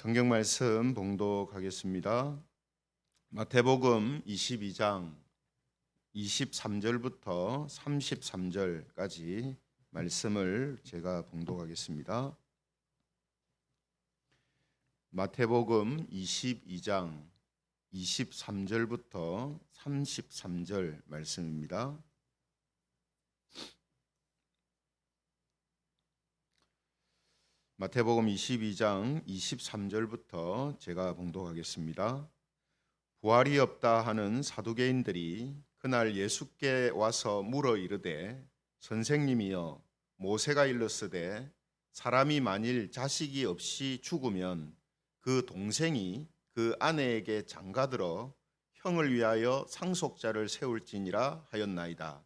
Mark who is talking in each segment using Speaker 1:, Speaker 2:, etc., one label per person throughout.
Speaker 1: 성경 말씀 봉독하겠습니다. 마태복음 22장 23절부터 33절까지 말씀을 제가 봉독하겠습니다. 마태복음 22장 23절부터 33절 말씀입니다. 마태복음 22장 23절부터 제가 봉독하겠습니다. 부활이 없다 하는 사두개인들이 그날 예수께 와서 물어 이르되 선생님이여 모세가 일렀으되 사람이 만일 자식이 없이 죽으면 그 동생이 그 아내에게 장가들어 형을 위하여 상속자를 세울지니라 하였나이다.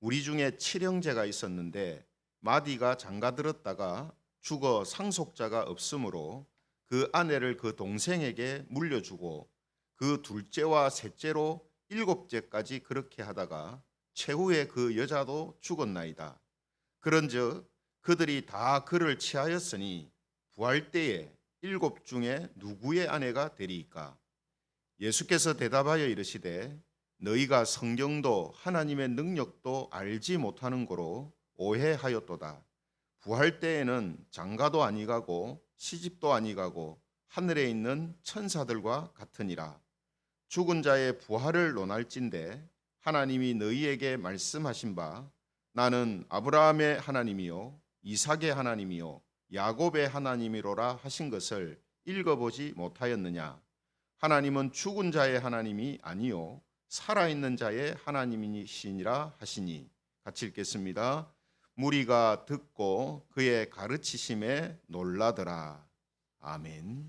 Speaker 1: 우리 중에 칠형제가 있었는데 마디가 장가들었다가 죽어 상속자가 없으므로 그 아내를 그 동생에게 물려주고 그 둘째와 셋째로 일곱째까지 그렇게 하다가 최후에 그 여자도 죽었나이다. 그런즉 그들이 다 그를 취하였으니 부활 때에 일곱 중에 누구의 아내가 되리이까? 예수께서 대답하여 이르시되 너희가 성경도 하나님의 능력도 알지 못하는 거로 오해하였도다. 부활 때에는 장가도 아니 가고 시집도 아니 가고 하늘에 있는 천사들과 같으니라. 죽은 자의 부활을 논할진대 하나님이 너희에게 말씀하신 바 나는 아브라함의 하나님이요 이삭의 하나님이요 야곱의 하나님이로라 하신 것을 읽어보지 못하였느냐 하나님은 죽은 자의 하나님이 아니요 살아있는 자의 하나님이시니라 하시니 같이 읽겠습니다. 무리가 듣고 그의 가르치심에 놀라더라. 아멘.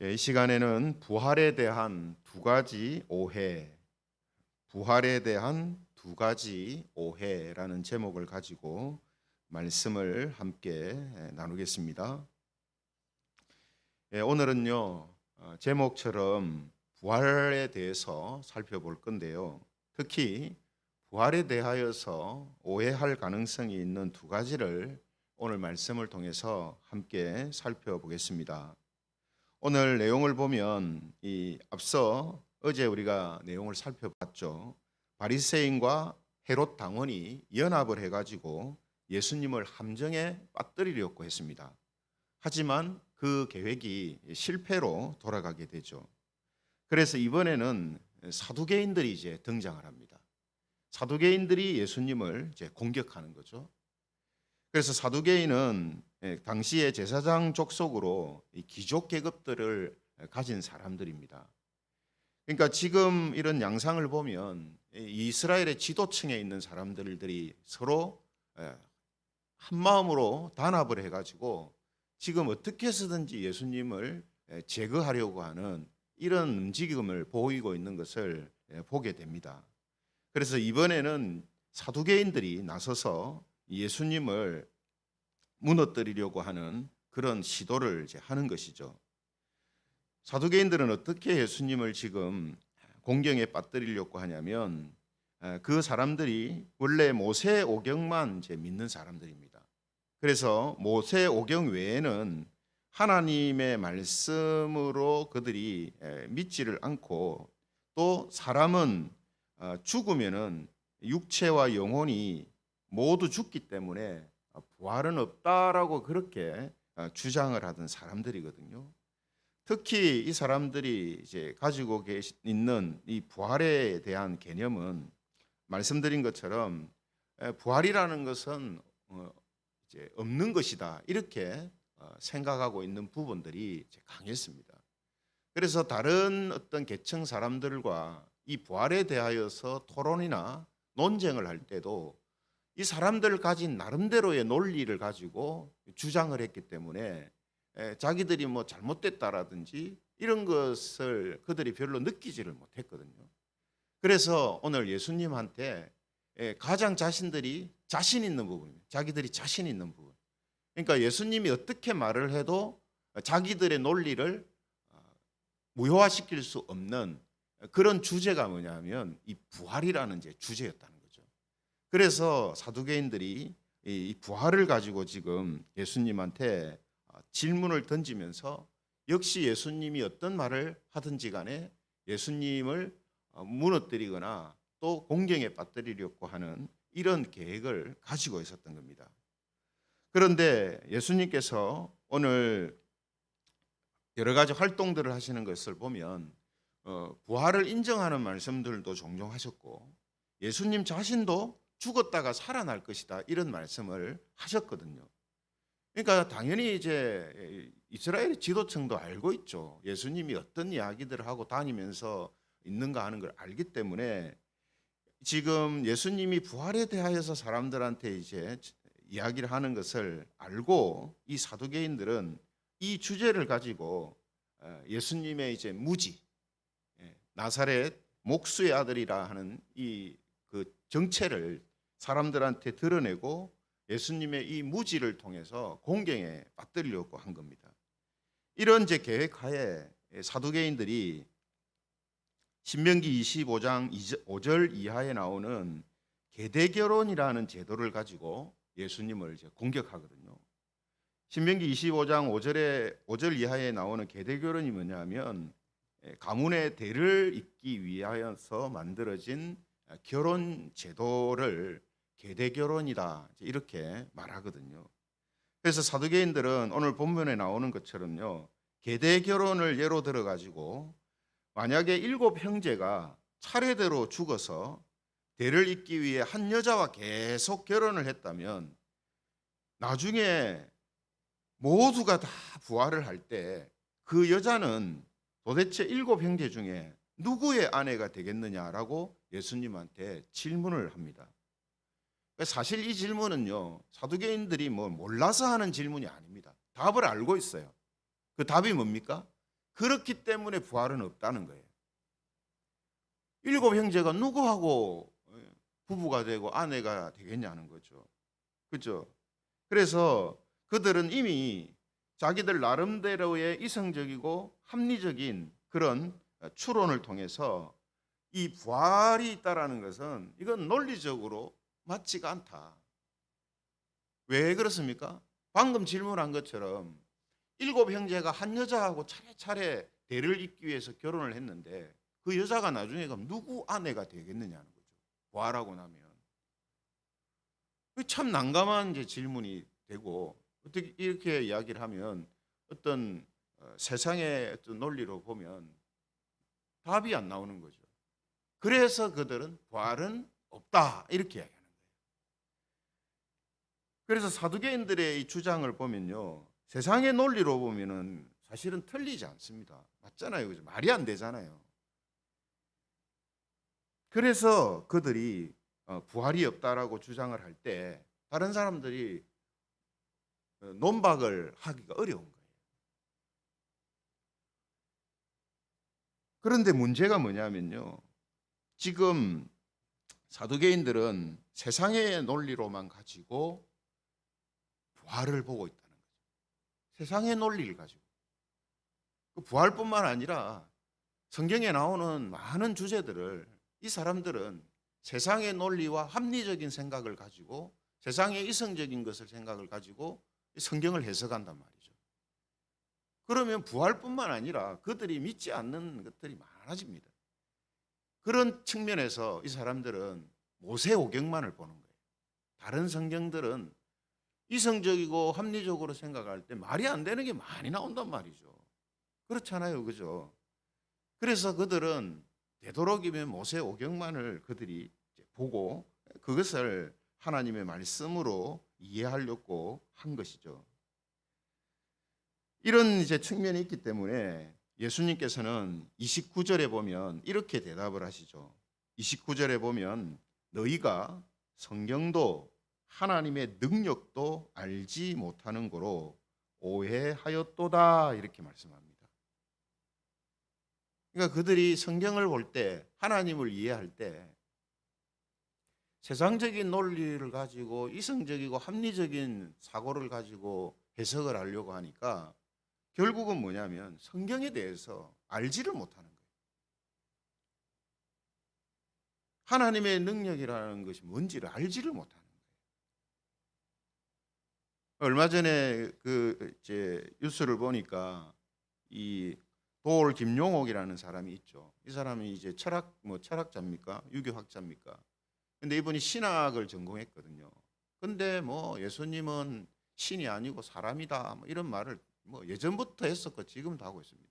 Speaker 1: 예, 이 시간에는 부활에 대한 두 가지 오해, 부활에 대한 두 가지 오해라는 제목을 가지고 말씀을 함께 나누겠습니다. 예, 오늘은요 어, 제목처럼 부활에 대해서 살펴볼 건데요. 특히 부활에 대하여서 오해할 가능성이 있는 두 가지를 오늘 말씀을 통해서 함께 살펴보겠습니다. 오늘 내용을 보면 이 앞서 어제 우리가 내용을 살펴봤죠. 바리새인과 헤롯 당원이 연합을 해 가지고 예수님을 함정에 빠뜨리려고 했습니다. 하지만 그 계획이 실패로 돌아가게 되죠. 그래서 이번에는 사두개인들이 이제 등장을 합니다. 사두개인들이 예수님을 이제 공격하는 거죠. 그래서 사두개인은 예, 당시의 제사장 족속으로 귀족 계급들을 가진 사람들입니다. 그러니까 지금 이런 양상을 보면 이스라엘의 지도층에 있는 사람들이 서로 예, 한 마음으로 단합을 해가지고 지금 어떻게 해서든지 예수님을 예, 제거하려고 하는 이런 움직임을 보이고 있는 것을 보게 됩니다. 그래서 이번에는 사두개인들이 나서서 예수님을 무너뜨리려고 하는 그런 시도를 이제 하는 것이죠. 사두개인들은 어떻게 예수님을 지금 공경에 빠뜨리려고 하냐면 그 사람들이 원래 모세 오경만 이제 믿는 사람들입니다. 그래서 모세 오경 외에는 하나님의 말씀으로 그들이 믿지를 않고 또 사람은 어, 죽으면은 육체와 영혼이 모두 죽기 때문에 부활은 없다라고 그렇게 어, 주장을 하던 사람들이거든요. 특히 이 사람들이 이제 가지고 있는 이 부활에 대한 개념은 말씀드린 것처럼 부활이라는 것은 어, 이제 없는 것이다 이렇게 생각하고 있는 부분들이 강했습니다. 그래서 다른 어떤 계층 사람들과 이 부활에 대하여서 토론이나 논쟁을 할 때도 이 사람들 가진 나름대로의 논리를 가지고 주장을 했기 때문에 자기들이 뭐 잘못됐다라든지 이런 것을 그들이 별로 느끼지를 못했거든요. 그래서 오늘 예수님한테 가장 자신들이 자신 있는 부분입니다. 자기들이 자신 있는 부분. 그러니까 예수님이 어떻게 말을 해도 자기들의 논리를 어, 무효화시킬 수 없는 그런 주제가 뭐냐면 이 부활이라는 이제 주제였다는 거죠. 그래서 사두개인들이 이 부활을 가지고 지금 예수님한테 어, 질문을 던지면서 역시 예수님이 어떤 말을 하든지 간에 예수님을 어, 무너뜨리거나 또 공경에 빠뜨리려고 하는 이런 계획을 가지고 있었던 겁니다. 그런데 예수님께서 오늘 여러 가지 활동들을 하시는 것을 보면 어, 부활을 인정하는 말씀들도 종종 하셨고 예수님 자신도 죽었다가 살아날 것이다 이런 말씀을 하셨거든요. 그러니까 당연히 이제 이스라엘 지도층도 알고 있죠. 예수님이 어떤 이야기들을 하고 다니면서 있는가 하는 걸 알기 때문에 지금 예수님이 부활에 대하여서 사람들한테 이제 이야기를 하는 것을 알고 이 사두개인들은 이 주제를 가지고 어, 예수님의 이제 무지 예, 나사렛 목수의 아들이라 하는 이 그 정체를 사람들한테 드러내고 예수님의 이 무지를 통해서 공경에 빠뜨리려고 한 겁니다. 이런 제 계획 하에 사두개인들이 신명기 25장 5절 이하에 나오는 계대 결혼이라는 제도를 가지고 예수님을 이제 공격하거든요. 신명기 25장 5절에 5절 이하에 나오는 계대 결혼이 뭐냐면 예, 가문의 대를 잇기 위하여서 만들어진 결혼 제도를 계대 결혼이다 이렇게 말하거든요. 그래서 사두개인들은 오늘 본문에 나오는 것처럼요 계대 결혼을 예로 들어 가지고 만약에 일곱 형제가 차례대로 죽어서 대를 잇기 위해 한 여자와 계속 결혼을 했다면 나중에 모두가 다 부활을 할 때 그 여자는 도대체 일곱 형제 중에 누구의 아내가 되겠느냐라고 예수님한테 질문을 합니다. 사실 이 질문은요 사두개인들이 뭐 몰라서 하는 질문이 아닙니다. 답을 알고 있어요. 그 답이 뭡니까? 그렇기 때문에 부활은 없다는 거예요. 일곱 형제가 누구하고 부부가 되고 아내가 되겠냐는 거죠. 그죠? 그래서 그들은 이미 자기들 나름대로의 이성적이고 합리적인 그런 추론을 통해서 이 부활이 있다라는 것은 이건 논리적으로 맞지가 않다. 왜 그렇습니까? 방금 질문한 것처럼 일곱 형제가 한 여자하고 차례차례 대를 잇기 위해서 결혼을 했는데 그 여자가 나중에 그럼 누구 아내가 되겠느냐는 거죠. 부활하고 나면 참 난감한 이제 질문이 되고 어떻게 이렇게 이야기를 하면 어떤 어, 세상의 어떤 논리로 보면 답이 안 나오는 거죠. 그래서 그들은 부활은 없다 이렇게 이야기하는 거예요. 그래서 사두개인들의 이 주장을 보면요, 세상의 논리로 보면은 사실은 틀리지 않습니다. 맞잖아요, 그죠? 말이 안 되잖아요. 그래서 그들이 어, 부활이 없다라고 주장을 할 때 다른 사람들이 어, 논박을 하기가 어려운 거예요. 그런데 문제가 뭐냐면요. 지금 사두개인들은 세상의 논리로만 가지고 부활을 보고 있다는 거죠. 세상의 논리를 가지고. 그 부활뿐만 아니라 성경에 나오는 많은 주제들을 이 사람들은 세상의 논리와 합리적인 생각을 가지고 세상의 이성적인 것을 생각을 가지고 성경을 해석한단 말이죠. 그러면 부활뿐만 아니라 그들이 믿지 않는 것들이 많아집니다. 그런 측면에서 이 사람들은 모세 오경만을 보는 거예요. 다른 성경들은 이성적이고 합리적으로 생각할 때 말이 안 되는 게 많이 나온단 말이죠. 그렇잖아요. 그죠? 그래서 그들은 되도록이면 모세 오경만을 그들이 보고 그것을 하나님의 말씀으로 이해하려고 한 것이죠. 이런 이제 측면이 있기 때문에 예수님께서는 29절에 보면 이렇게 대답을 하시죠. 29절에 보면 너희가 성경도 하나님의 능력도 알지 못하는 거로 오해하였도다 이렇게 말씀합니다. 그러니까 그들이 성경을 볼 때 하나님을 이해할 때 세상적인 논리를 가지고 이성적이고 합리적인 사고를 가지고 해석을 하려고 하니까 결국은 뭐냐면 성경에 대해서 알지를 못하는 거예요. 하나님의 능력이라는 것이 뭔지를 알지를 못하는 거예요. 얼마 전에 그 이제 뉴스를 보니까 이 도올 김용옥이라는 사람이 있죠. 이 사람이 이제 철학 뭐 철학자입니까? 유교학자입니까? 근데 이분이 신학을 전공했거든요. 근데 뭐 예수님은 신이 아니고 사람이다. 뭐 이런 말을 뭐 예전부터 했었고 지금도 하고 있습니다.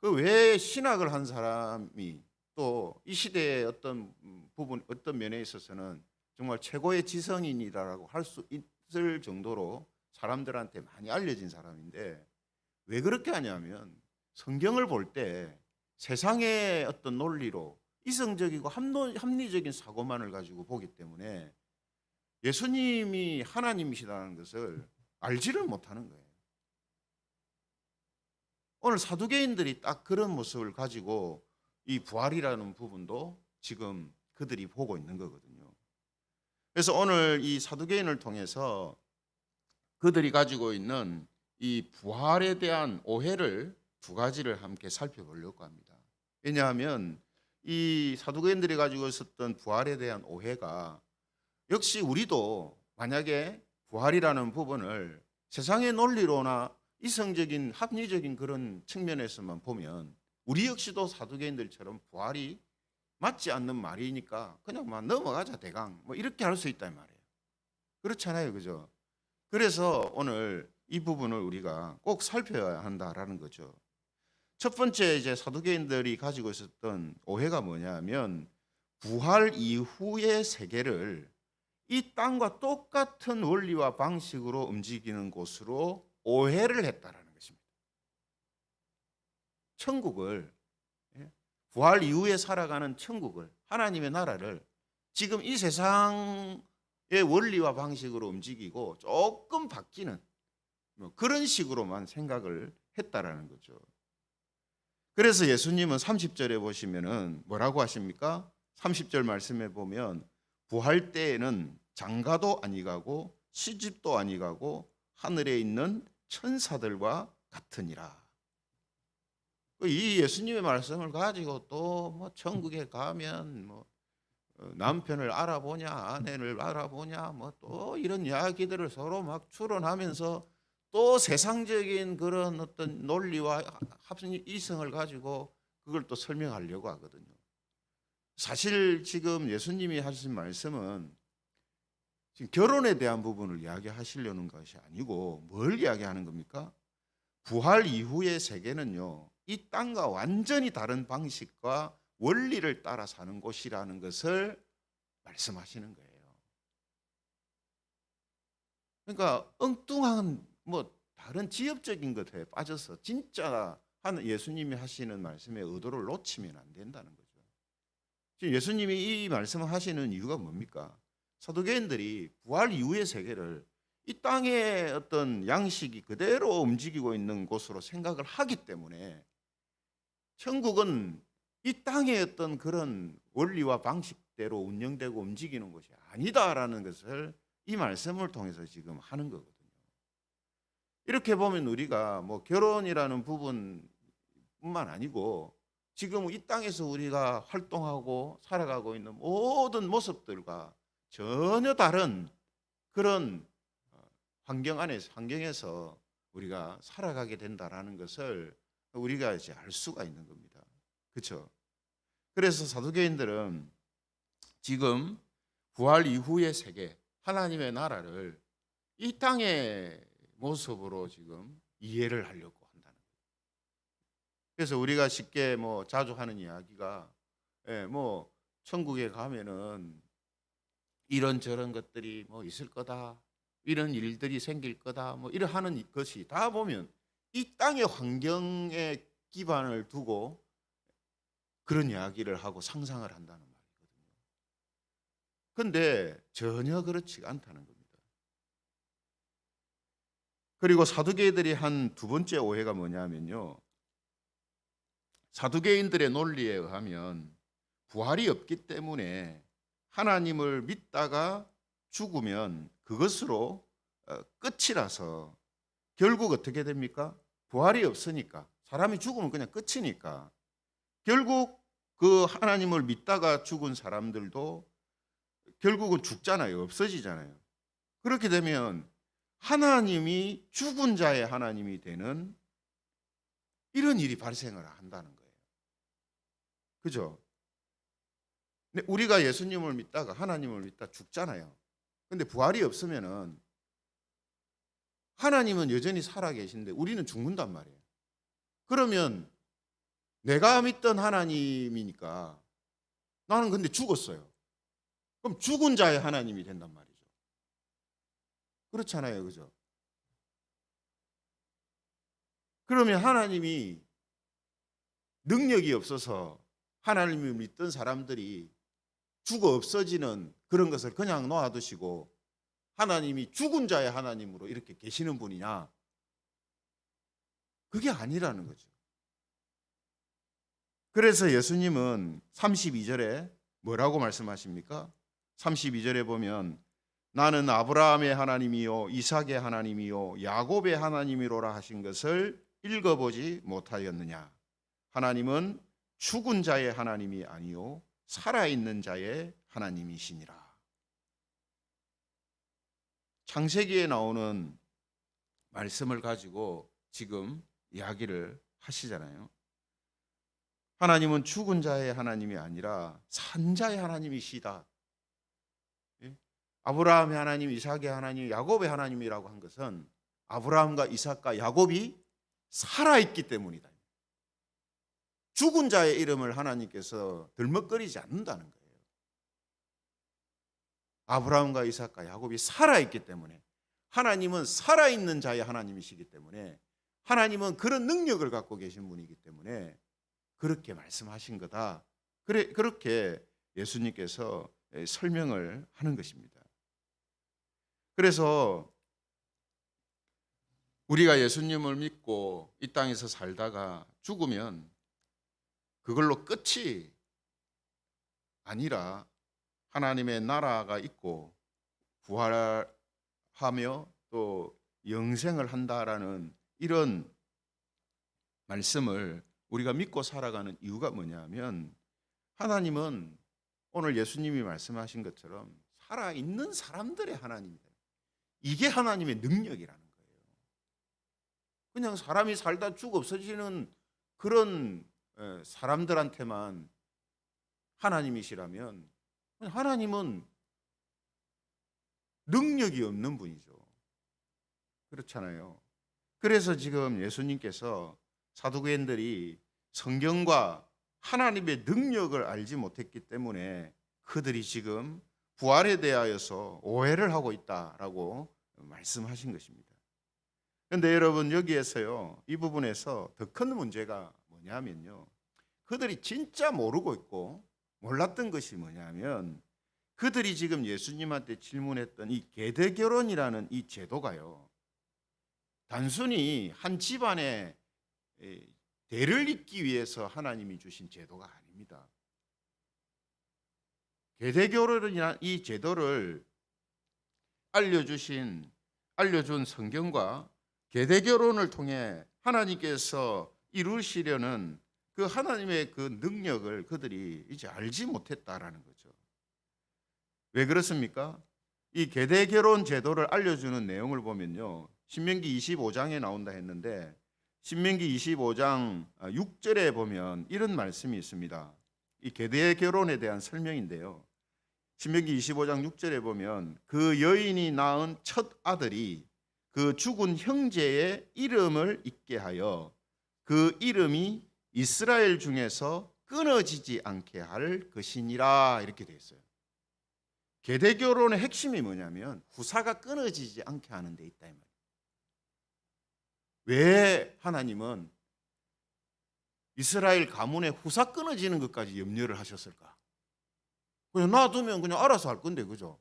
Speaker 1: 그 왜 신학을 한 사람이 또 이 시대의 어떤 부분 어떤 면에 있어서는 정말 최고의 지성인이라고 할 수 있을 정도로 사람들한테 많이 알려진 사람인데 왜 그렇게 하냐면 성경을 볼 때 세상의 어떤 논리로 이성적이고 합리적인 사고만을 가지고 보기 때문에 예수님이 하나님이시라는 것을 알지를 못하는 거예요. 오늘 사두개인들이 딱 그런 모습을 가지고 이 부활이라는 부분도 지금 그들이 보고 있는 거거든요. 그래서 오늘 이 사두개인을 통해서 그들이 가지고 있는 이 부활에 대한 오해를 두 가지를 함께 살펴보려고 합니다. 왜냐하면 이 사두개인들이 가지고 있었던 부활에 대한 오해가 역시 우리도 만약에 부활이라는 부분을 세상의 논리로나 이성적인 합리적인 그런 측면에서만 보면 우리 역시도 사두개인들처럼 부활이 맞지 않는 말이니까 그냥 막 넘어가자 대강 뭐 이렇게 할 수 있다 이 말이에요. 그렇잖아요, 그죠? 그래서 오늘 이 부분을 우리가 꼭 살펴야 한다라는 거죠. 첫 번째 이제 사두개인들이 가지고 있었던 오해가 뭐냐면 부활 이후의 세계를 이 땅과 똑같은 원리와 방식으로 움직이는 곳으로 오해를 했다라는 것입니다. 천국을 예? 부활 이후에 살아가는 천국을 하나님의 나라를 지금 이 세상의 원리와 방식으로 움직이고 조금 바뀌는 뭐 그런 식으로만 생각을 했다라는 거죠. 그래서 예수님은 30절에 보시면은 뭐라고 하십니까? 30절 말씀에 보면 부활 때에는 장가도 아니가고 시집도 아니가고 하늘에 있는 천사들과 같으니라. 이 예수님의 말씀을 가지고 또 뭐 천국에 가면 뭐 어, 남편을 알아보냐 아내를 알아보냐 뭐 또 이런 이야기들을 서로 막 추론하면서 또 세상적인 그런 어떤 논리와 합성 이성을 가지고 그걸 또 설명하려고 하거든요. 사실 지금 예수님이 하신 말씀은 지금 결혼에 대한 부분을 이야기하시려는 것이 아니고 뭘 이야기하는 겁니까? 부활 이후의 세계는요, 이 땅과 완전히 다른 방식과 원리를 따라 사는 곳이라는 것을 말씀하시는 거예요. 그러니까 엉뚱한 뭐 다른 지엽적인 것에 빠져서 진짜 하는 예수님이 하시는 말씀의 의도를 놓치면 안 된다는 거죠. 지금 예수님이 이 말씀을 하시는 이유가 뭡니까? 사도개인들이 부활 이후의 세계를 이 땅의 어떤 양식이 그대로 움직이고 있는 곳으로 생각을 하기 때문에 천국은 이 땅의 어떤 그런 원리와 방식대로 운영되고 움직이는 것이 아니다라는 것을 이 말씀을 통해서 지금 하는 거거든요. 이렇게 보면 우리가 뭐 결혼이라는 부분뿐만 아니고 지금 이 땅에서 우리가 활동하고 살아가고 있는 모든 모습들과 전혀 다른 그런 어, 환경 안에서 환경에서 우리가 살아가게 된다라는 것을 우리가 이제 알 수가 있는 겁니다. 그렇죠? 그래서 사두개인들은 지금 부활 이후의 세계 하나님의 나라를 이 땅의 모습으로 지금 이해를 하려고 한다는 거예요. 그래서 우리가 쉽게 뭐 자주 하는 이야기가 예, 뭐 천국에 가면은 이런 저런 것들이 뭐 있을 거다. 이런 일들이 생길 거다. 뭐 이러 하는 것이 다 보면 이 땅의 환경에 기반을 두고 그런 이야기를 하고 상상을 한다는 말이거든요. 근데 전혀 그렇지 않다는 겁니다. 그리고 사두개인들이 한 두 번째 오해가 뭐냐면요. 사두개인들의 논리에 의하면 부활이 없기 때문에 하나님을 믿다가 죽으면 그것으로 어, 끝이라서 결국 어떻게 됩니까? 부활이 없으니까 사람이 죽으면 그냥 끝이니까 결국 그 하나님을 믿다가 죽은 사람들도 결국은 죽잖아요. 없어지잖아요. 그렇게 되면 하나님이 죽은 자의 하나님이 되는 이런 일이 발생을 한다는 거예요. 그죠? 근데 우리가 예수님을 믿다가 하나님을 믿다 죽잖아요. 근데 부활이 없으면은 하나님은 여전히 살아 계신데 우리는 죽는단 말이에요. 그러면 내가 믿던 하나님이니까 나는 근데 죽었어요. 그럼 죽은 자의 하나님이 된단 말이죠. 그렇잖아요. 그죠? 그러면 하나님이 능력이 없어서 하나님을 믿던 사람들이 죽어 없어지는 그런 것을 그냥 놓아두시고 하나님이 죽은 자의 하나님으로 이렇게 계시는 분이냐? 그게 아니라는 거죠. 그래서 예수님은 32절에 뭐라고 말씀하십니까? 32절에 보면 나는 아브라함의 하나님이요 이삭의 하나님이요 야곱의 하나님이로라 하신 것을 읽어보지 못하였느냐? 하나님은 죽은 자의 하나님이 아니요 살아있는 자의 하나님이시니라. 창세기에 나오는 말씀을 가지고 지금 이야기를 하시잖아요. 하나님은 죽은 자의 하나님이 아니라 산 자의 하나님이시다. 예? 아브라함의 하나님, 이삭의 하나님, 야곱의 하나님이라고 한 것은 아브라함과 이삭과 야곱이 살아있기 때문이다. 죽은 자의 이름을 하나님께서 들먹거리지 않는다는 거예요. 아브라함과 이삭과 야곱이 살아있기 때문에 하나님은 살아있는 자의 하나님이시기 때문에 하나님은 그런 능력을 갖고 계신 분이기 때문에 그렇게 말씀하신 거다. 그래 그렇게 예수님께서 설명을 하는 것입니다. 그래서 우리가 예수님을 믿고 이 땅에서 살다가 죽으면 그걸로 끝이 아니라 하나님의 나라가 있고 부활하며 또 영생을 한다라는 이런 말씀을 우리가 믿고 살아가는 이유가 뭐냐면 하나님은 오늘 예수님이 말씀하신 것처럼 살아있는 사람들의 하나님이다. 이게 하나님의 능력이라는 거예요. 그냥 사람이 살다 죽 없어지는 그런 에, 사람들한테만 하나님이시라면 하나님은 능력이 없는 분이죠. 그렇잖아요. 그래서 지금 예수님께서 사두개인들이 성경과 하나님의 능력을 알지 못했기 때문에 그들이 지금 부활에 대하여서 오해를 하고 있다라고 말씀하신 것입니다. 그런데 여러분 여기에서요 이 부분에서 더 큰 문제가 뭐냐면요 그들이 진짜 모르고 있고 몰랐던 것이 뭐냐면 그들이 지금 예수님한테 질문했던 이 계대 결혼이라는 이 제도가요 단순히 한 집안의 에, 대를 잇기 위해서 하나님이 주신 제도가 아닙니다. 결혼이라는 이 제도를 알려주신 알려준 성경과 계대 결혼을 통해 하나님께서 이루시려는 그 하나님의 그 능력을 그들이 이제 알지 못했다라는 거죠. 왜 그렇습니까? 이 계대 결혼 제도를 알려주는 내용을 보면요. 신명기 25장에 나온다 했는데 신명기 25장 6절에 보면 이런 말씀이 있습니다. 이 계대 결혼에 대한 설명인데요. 신명기 25장 6절에 보면 그 여인이 낳은 첫 아들이 그 죽은 형제의 이름을 잊게 하여 그 이름이 이스라엘 중에서 끊어지지 않게 할 것이니라 이렇게 되어 있어요. 계대 결혼의 핵심이 뭐냐면 후사가 끊어지지 않게 하는 데 있다 이 말이에요. 왜 하나님은 이스라엘 가문의 후사 끊어지는 것까지 염려를 하셨을까? 그냥 놔두면 그냥 알아서 할 건데 그죠?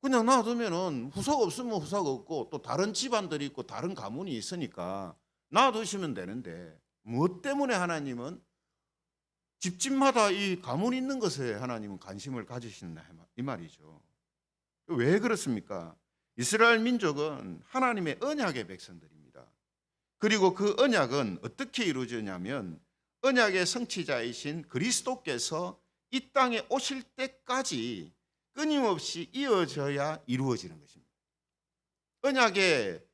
Speaker 1: 그냥 놔두면은 후사가 없으면 후사가 없고 또 다른 집안들이 있고 다른 가문이 있으니까 놔두시면 되는데 무엇 때문에 하나님은 집집마다 이 가문 있는 것에 하나님은 관심을 가지시나 이 말이죠. 왜 그렇습니까? 이스라엘 민족은 하나님의 언약의 백성들입니다. 그리고 그 언약은 어떻게 이루어지냐면 언약의 성취자이신 그리스도께서 이 땅에 오실 때까지 끊임없이 이어져야 이루어지는 것입니다. 언약의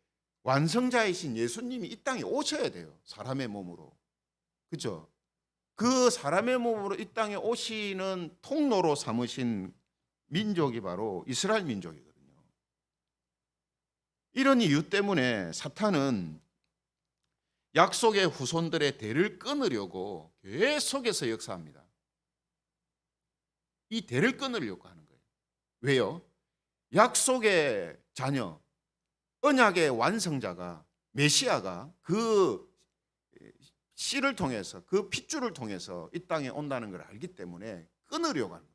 Speaker 1: 완성자이신 예수님이 이 땅에 오셔야 돼요. 사람의 몸으로. 그죠? 그 사람의 몸으로 이 땅에 오시는 통로로 삼으신 민족이 바로 이스라엘 민족이거든요. 이런 이유 때문에 사탄은 약속의 후손들의 대를 끊으려고 계속해서 역사합니다. 이 대를 끊으려고 하는 거예요. 왜요? 약속의 자녀, 언약의 완성자가 메시아가 그 씨를 통해서 그 핏줄을 통해서 이 땅에 온다는 걸 알기 때문에 끊으려고 하는 거예요.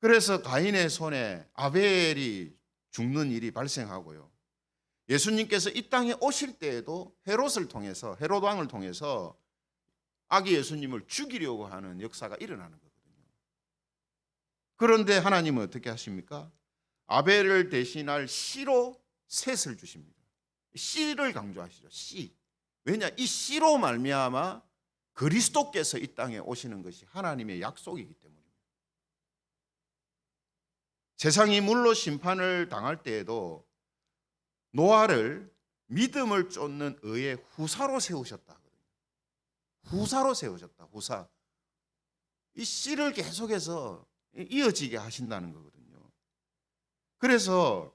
Speaker 1: 그래서 가인의 손에 아벨이 죽는 일이 발생하고요. 예수님께서 이 땅에 오실 때에도 헤롯을 통해서 헤롯 왕을 통해서 아기 예수님을 죽이려고 하는 역사가 일어나는 거거든요. 그런데 하나님은 어떻게 하십니까? 아벨을 대신할 씨로 셋을 주십니다. 씨를 강조하시죠. 씨. 왜냐 이 씨로 말미암아 그리스도께서 이 땅에 오시는 것이 하나님의 약속이기 때문입니다. 세상이 물로 심판을 당할 때에도 노아를 믿음을 쫓는 의의 후사로 세우셨다. 후사로 세우셨다. 후사. 이 씨를 계속해서 이어지게 하신다는 거거든요. 그래서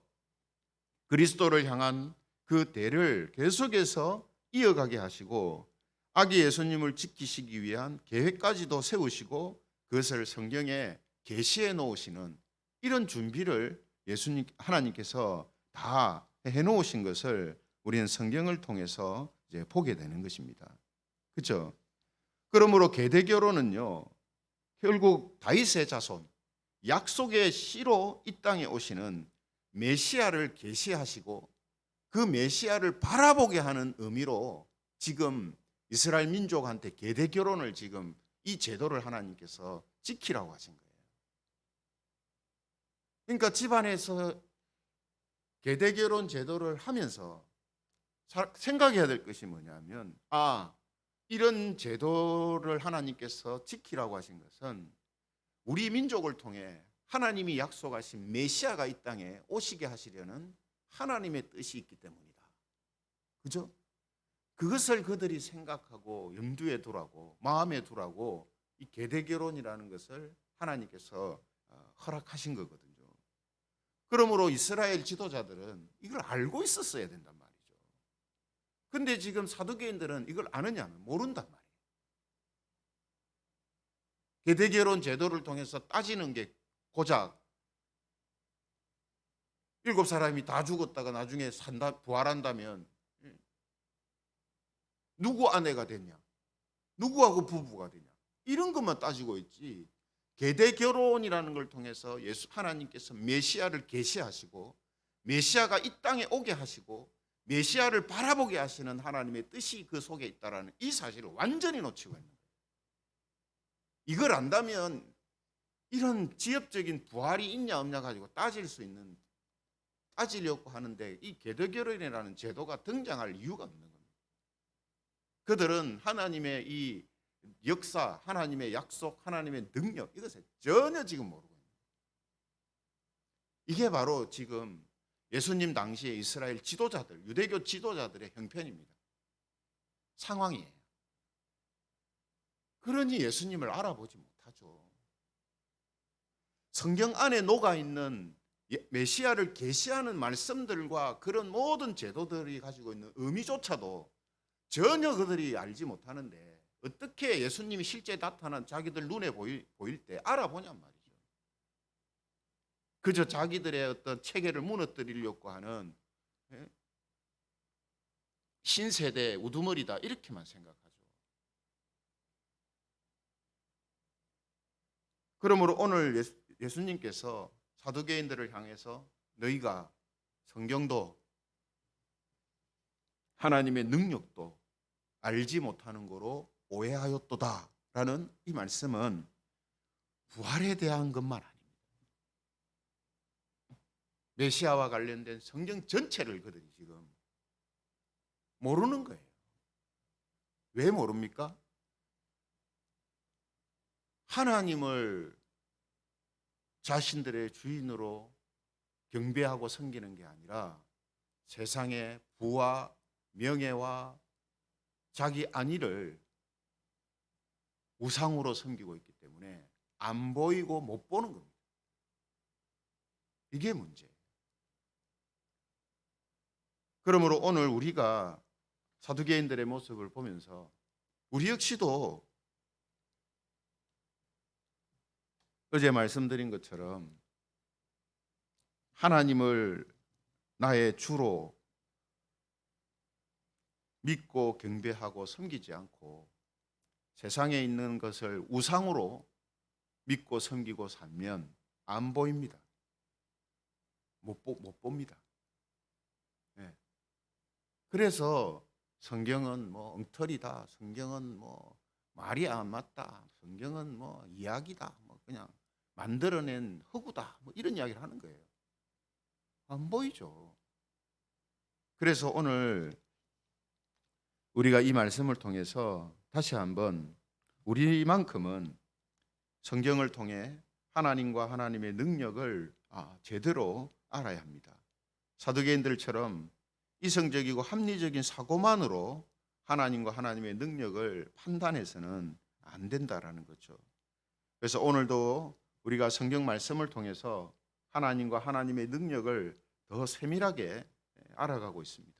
Speaker 1: 그리스도를 향한 그 대를 계속해서 이어가게 하시고 아기 예수님을 지키시기 위한 계획까지도 세우시고 그것을 성경에 계시해 놓으시는 이런 준비를 예수님 하나님께서 다 해 놓으신 것을 우리는 성경을 통해서 이제 보게 되는 것입니다. 그렇죠? 그러므로 계대 결혼은요. 결국 다윗의 자손 약속의 씨로 이 땅에 오시는 메시아를 계시하시고 그 메시아를 바라보게 하는 의미로 지금 이스라엘 민족한테 계대 결혼을 지금 이 제도를 하나님께서 지키라고 하신 거예요. 그러니까 집안에서 계대 결혼 제도를 하면서 생각해야 될 것이 뭐냐면 아 이런 제도를 하나님께서 지키라고 하신 것은 우리 민족을 통해 하나님이 약속하신 메시아가 이 땅에 오시게 하시려는 하나님의 뜻이 있기 때문이다. 그죠? 그것을 그들이 생각하고 염두에 두라고 마음에 두라고 이 계대 결혼이라는 것을 하나님께서 어, 허락하신 거거든요. 그러므로 이스라엘 지도자들은 이걸 알고 있었어야 된단 말이죠. 근데 지금 사두개인들은 이걸 아느냐면 모른단 말이에요. 계대 결혼 제도를 통해서 따지는 게 고작 일곱 사람이 다 죽었다가 나중에 산다 부활한다면 예. 누구 아내가 됐냐? 누구하고 부부가 되냐? 이런 것만 따지고 있지. 계대 결혼이라는 걸 통해서 예수 하나님께서 메시아를 계시하시고 메시아가 이 땅에 오게 하시고 메시아를 바라보게 하시는 하나님의 뜻이 그 속에 있다라는 이 사실을 완전히 놓치고 있는 거예요. 이걸 안다면 이런 지엽적인 부활이 있냐 없냐 가지고 따질 수 있는 따지려고 하는데 이 계대 결혼이라는 제도가 등장할 이유가 없는 겁니다. 그들은 하나님의 이 역사, 하나님의 약속, 하나님의 능력 이것을 전혀 지금 모르고 있는. 이게 바로 지금 예수님 당시의 이스라엘 지도자들, 유대교 지도자들의 형편입니다. 상황이에요. 그러니 예수님을 알아보지 못하죠. 성경 안에 녹아 있는 예, 메시아를 계시하는 말씀들과 그런 모든 제도들이 가지고 있는 의미조차도 전혀 그들이 알지 못하는데 어떻게 예수님이 실제 나타난 자기들 눈에 보일, 보일 때 알아보냔 말이죠. 그저 자기들의 어떤 체계를 무너뜨리려고 하는 예? 신세대 우두머리다 이렇게만 생각하죠. 그러므로 오늘 예수, 예수님께서 사두개인들을 향해서 너희가 성경도 하나님의 능력도 알지 못하는 거로 오해하였도다라는 이 말씀은 부활에 대한 것만 아닙니다. 메시아와 관련된 성경 전체를 그들이 지금 모르는 거예요. 왜 모릅니까? 하나님을 자신들의 주인으로 경배하고 섬기는 게 아니라 세상의 부와 명예와 자기 안위를 우상으로 섬기고 있기 때문에 안 보이고 못 보는 겁니다. 이게 문제예요. 그러므로 오늘 우리가 사두개인들의 모습을 보면서 우리 역시도 어제 말씀드린 것처럼 하나님을 나의 주로 믿고 경배하고 섬기지 않고 세상에 있는 것을 우상으로 믿고 섬기고 살면 안 보입니다. 못, 보, 못 봅니다. 예. 그래서 성경은 뭐 엉터리다. 성경은 뭐 말이 안 맞다. 성경은 뭐 이야기다. 뭐 그냥 만들어낸 허구다. 뭐 이런 이야기를 하는 거예요. 안 보이죠. 그래서 오늘 우리가 이 말씀을 통해서 다시 한번 우리만큼은 성경을 통해 하나님과 하나님의 능력을 아, 제대로 알아야 합니다. 사두개인들처럼 이성적이고 합리적인 사고만으로 하나님과 하나님의 능력을 판단해서는 안 된다라는 거죠. 그래서 오늘도 우리가 성경 말씀을 통해서 하나님과 하나님의 능력을 더 세밀하게 알아가고 있습니다.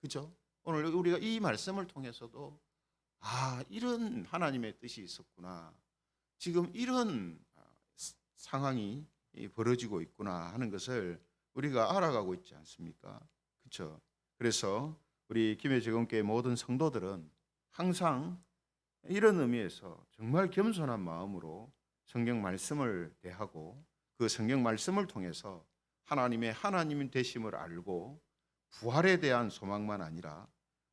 Speaker 1: 그죠? 오늘 우리가 이 말씀을 통해서도 아, 이런 하나님의 뜻이 있었구나. 지금 이런 상황이 벌어지고 있구나 하는 것을 우리가 알아가고 있지 않습니까? 그렇죠? 그래서 우리 김해 제공교회 모든 성도들은 항상 이런 의미에서 정말 겸손한 마음으로 성경 말씀을 대하고 그 성경 말씀을 통해서 하나님의 하나님 되심을 알고 부활에 대한 소망만 아니라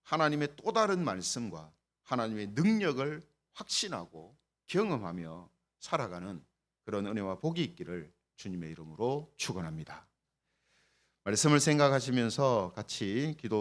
Speaker 1: 하나님의 또 다른 말씀과 하나님의 능력을 확신하고 경험하며 살아가는 그런 은혜와 복이 있기를 주님의 이름으로 축원합니다. 말씀을 생각하시면서 같이 기도